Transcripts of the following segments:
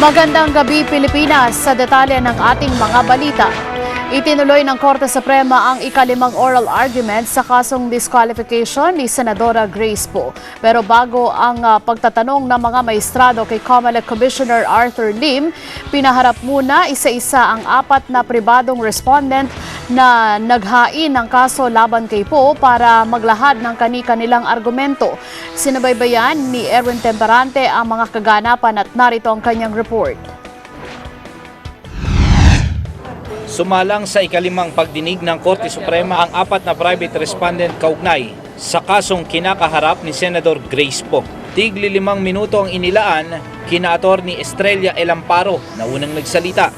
Magandang gabi Pilipinas sa detalye ng ating mga balita. Itinuloy ng Korte Suprema ang ikalimang oral argument sa kasong disqualification ni Senadora Grace Poe. Pero bago ang ah, pagtatanong ng mga maestrado kay COMELEC Commissioner Arthur Lim, pinaharap muna isa-isa ang apat na pribadong respondent na naghain ng kaso laban kay Poe para maglahad ng kani-kanilang argumento. Sinabaybayan ni Erwin Temperante ang mga kaganapan at narito ang kanyang report. Sumalang sa ikalimang pagdinig ng Korte Suprema ang apat na private respondent kaugnay sa kasong kinakaharap ni Senador Grace Poe. Tigli limang minuto ang inilaan kina Attorney Estrella El Amparo na unang nagsalita.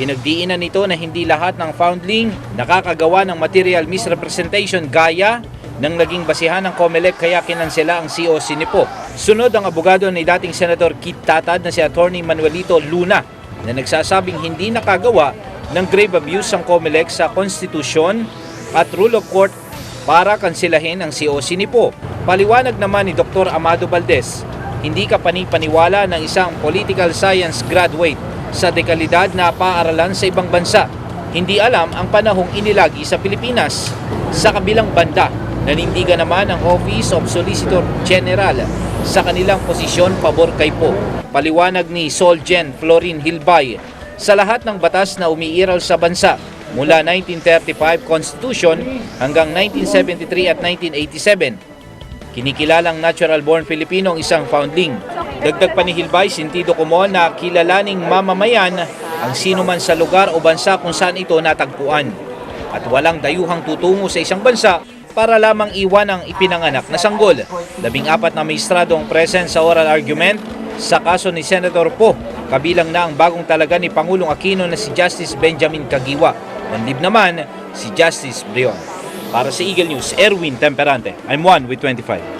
Pinagdiinan nito na hindi lahat ng foundling nakakagawa ng material misrepresentation gaya ng naging basihan ng COMELEC kaya kinansela ang COC ni Poe. Sunod ang abogado ni dating Senador Kit Tatad na si Attorney Manuelito Luna na nagsasabing hindi nakagawa ng grave abuse ang COMELEC sa konstitusyon at rule of court para kansilahin ang COC ni Po. Paliwanag naman ni Dr. Amado Valdez, hindi ka panipaniwala ng isang political science graduate sa dekalidad na paaralan sa ibang bansa. Hindi alam ang panahong inilagi sa Pilipinas. Sa kabilang banda, nanindigan naman ang Office of Solicitor General sa kanilang posisyon pabor kay Po. Paliwanag ni Solgen Florin Hilbay, sa lahat ng batas na umiiral sa bansa mula 1935 Constitution hanggang 1973 at 1987. Kinikilalang natural-born Filipino ang isang foundling. Dagdag pa ni Hilbay, sintido kumon na kilalaning mamamayan ang sino man sa lugar o bansa kung saan ito natagpuan. At walang dayuhang tutungo sa isang bansa para lamang iwan ang ipinanganak na sanggol. Labing apat na maestrado ang present sa oral argument sa kaso ni Senator Po. Kabilang na ang bagong talaga ni Pangulong Aquino na si Justice Benjamin Kagiwa. Manlib naman si Justice Brion. Para sa Eagle News, Erwin Temperante. I'm one with 25.